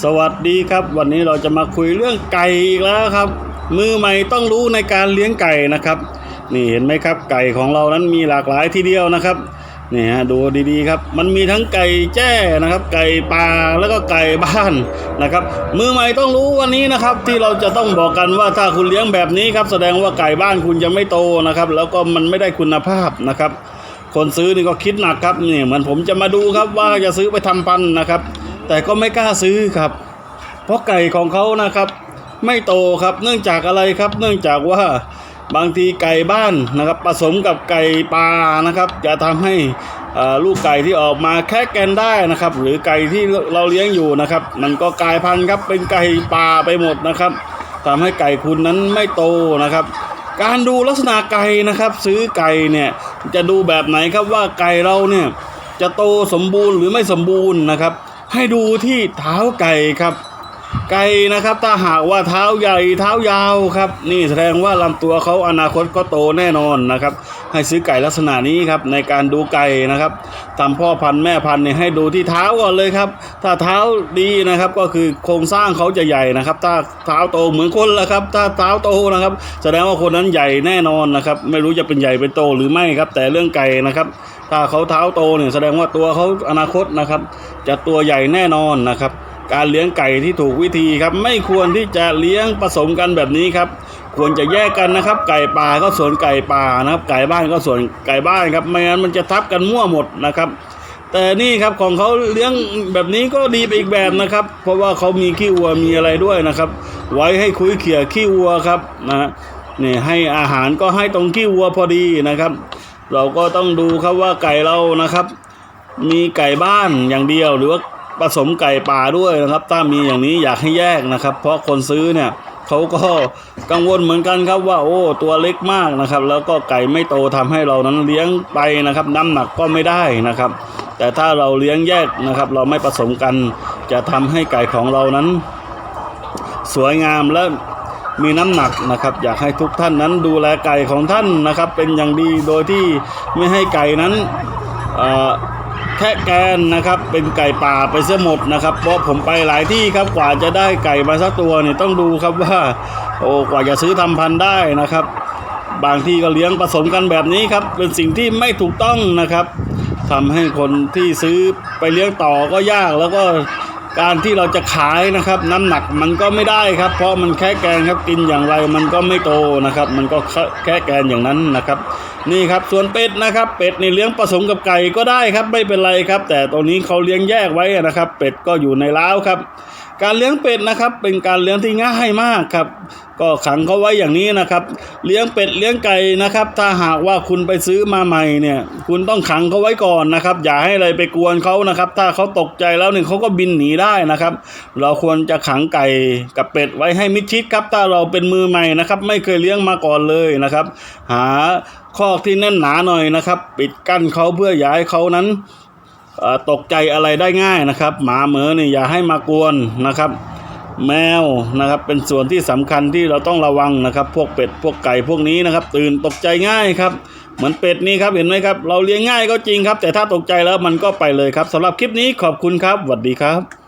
สวัสดีครับ วันนี้เราจะมาคุยเรื่องไก่อีกแล้วครับ มือใหม่ต้องรู้ในการเลี้ยงไก่นะครับ นี่เห็นไหมครับ ไก่ของเรานั้นมีหลากหลายทีเดียวนะครับนี่ฮะดูดีๆครับ มันมีทั้งไก่แจ้นะครับ ไก่ป่าแล้วก็ไก่บ้านนะครับ มือใหม่ต้องรู้วันนี้นะครับ ที่เราจะต้องบอกกันว่าถ้าคุณเลี้ยงแบบนี้ครับ แสดงว่าไก่บ้านคุณยังไม่โตนะครับ แล้วก็มันไม่ได้คุณภาพนะครับ คนซื้อนี่ก็คิดหนักครับนี่เหมือนผมจะมาดูครับว่าจะซื้อไปทำพันธุ์นะครับ แต่ก็ไม่กล้าซื้อครับ เพราะไก่ของเขานะครับ ไม่โตครับเนื่องจากอะไรครับ เนื่องจากว่าบางทีไก่บ้านนะครับ ผสมกับไก่ป่านะครับ จะทำให้อ่อลูกไก่ที่ออกมาแค่แกนได้นะครับ หรือไก่ที่เราเลี้ยงอยู่นะครับ มันก็กลายพันธุ์ครับเป็นไก่ป่าไปหมดนะครับทำให้ไก่คุณนั้นไม่โตนะครับ การดูลักษณะไก่นะครับ ซื้อไก่เนี่ยจะดูแบบไหนครับว่าไก่เราเนี่ยจะโตสมบูรณ์หรือไม่สมบูรณ์นะครับ ให้ดูที่เท้าไก่ครับ ไก่นะครับถ้าหากว่าเท้าใหญ่เท้ายาวครับ นี่แสดงว่าลำตัวเขาอนาคตก็โตแน่นอนนะครับ ให้ซื้อไก่ลักษณะนี้ครับในการดูไก่นะครับทำพ่อพันธุ์แม่พันธุ์เนี่ยให้ดูที่เท้าก่อนเลยครับ ถ้าเท้าดีนะครับก็คือโครงสร้างเขาจะใหญ่นะครับ ถ้าเท้าโตเหมือนคนละครับ ถ้าเท้าโตนะครับ แสดงว่าคนนั้นใหญ่แน่นอนนะครับ ไม่รู้จะเป็นใหญ่เป็นโตหรือไม่ครับ แต่เรื่องไก่นะครับถ้าเขาเท้าโตเนี่ยแสดงว่าตัวเขาอนาคตนะครับ จะตัวใหญ่แน่นอนนะครับ การเลี้ยงไก่ที่ถูกวิธีครับ ไม่ควรที่จะเลี้ยงผสมกันแบบนี้ครับ ควรจะแยกกันนะครับ ไก่ป่าก็ส่วนไก่ป่านะครับ ไก่บ้านก็ส่วนไก่บ้านครับไม่งั้นมันจะทับกันมั่วหมดนะครับ แต่นี่ครับของเขาเลี้ยงแบบนี้ก็ดีไปอีกแบบนะครับ เพราะว่าเขามีขี้วัวมีอะไรด้วยนะครับ ไว้ให้คุยเขี่ยขี้วัวครับนะฮะนี่ให้อาหารก็ให้ตรงขี้วัวพอดีนะครับ เราก็ต้องดูครับว่าไก่เรานะครับ มีไก่บ้านอย่างเดียวหรือว่า ผสมไก่ป่าด้วยนะครับถ้ามีอย่างนี้อยากให้แยกนะครับ เพราะคนซื้อเนี่ยเขาก็กังวลเหมือนกันครับว่าโอ้ตัวเล็กมากนะครับ แล้วก็ไก่ไม่โตทำให้เรานั้นเลี้ยงไปนะครับ น้ำหนักก็ไม่ได้นะครับ แต่ถ้าเราเลี้ยงแยกนะครับ เราไม่ผสมกันจะทำให้ไก่ของเรานั้น สวยงามและมีน้ำหนักนะครับ อยากให้ทุกท่านนั้นดูแลไก่ของท่านนะครับ เป็นอย่างดีโดยที่ไม่ให้ไก่นั้นออ แค่แกนนะครับ เป็นไก่ป่าไปเสียหมดนะครับ เพราะผมไปหลายที่ครับกว่าจะได้ไก่มาสักตัวเนี่ยต้องดูครับว่า โอ้กว่าจะซื้อทำพันธุ์ได้นะครับ บางที่ก็เลี้ยงผสมกันแบบนี้ครับ เป็นสิ่งที่ไม่ถูกต้องนะครับทำให้คนที่ซื้อไปเลี้ยงต่อก็ยากแล้วก็ การที่เราจะขายนะครับ น้ำหนักมันก็ไม่ได้ครับ เพราะมันแค่แกนครับกินอย่างไรมันก็ไม่โตนะครับ มันก็แค่แกนอย่างนั้นนะครับ นี่ครับส่วนเป็ดนะครับ เป็ดในเลี้ยงผสมกับไก่ก็ได้ครับไม่เป็นไรครับ แต่ตรงนี้เขาเลี้ยงแยกไว้นะครับ เป็ดก็อยู่ในเล้าวครับการเลี้ยงเป็ดนะครับเป็นการเลี้ยงที่ง่ายมากครับ ก็ขังเขาไว้อย่างนี้นะครับ เลี้ยงเป็ดเลี้ยงไก่นะครับ ถ้าหากว่าคุณไปซื้อมาใหม่เนี่ย คุณต้องขังเขาไว้ก่อนนะครับ อย่าให้อะไรไปกวนเขานะครับ ถ้าเขาตกใจแล้วเนี่ยเขาก็บินหนีได้นะครับ เราควรจะขังไก่กับเป็ดไว้ให้มิดชิดครับ ถ้าเราเป็นมือใหม่นะครับ ไม่เคยเลี้ยงมาก่อนเลยนะครับ หาคอกที่แน่นหนาหน่อยนะครับ ปิดกั้นเขาเพื่ออย่าให้เขานั้น ตกใจอะไรได้ง่ายนะครับ หมาเหมือนี่อย่าให้มากวนนะครับ แมวนะครับ เป็นส่วนที่สำคัญที่เราต้องระวังนะครับ พวกเป็ดพวกไก่พวกนี้นะครับ ตื่นตกใจง่ายครับ เหมือนเป็ดนี่ครับเห็นไหมครับ เราเลี้ยงง่ายก็จริงครับ แต่ถ้าตกใจแล้วมันก็ไปเลยครับสำหรับคลิปนี้ขอบคุณครับสวัสดีครับ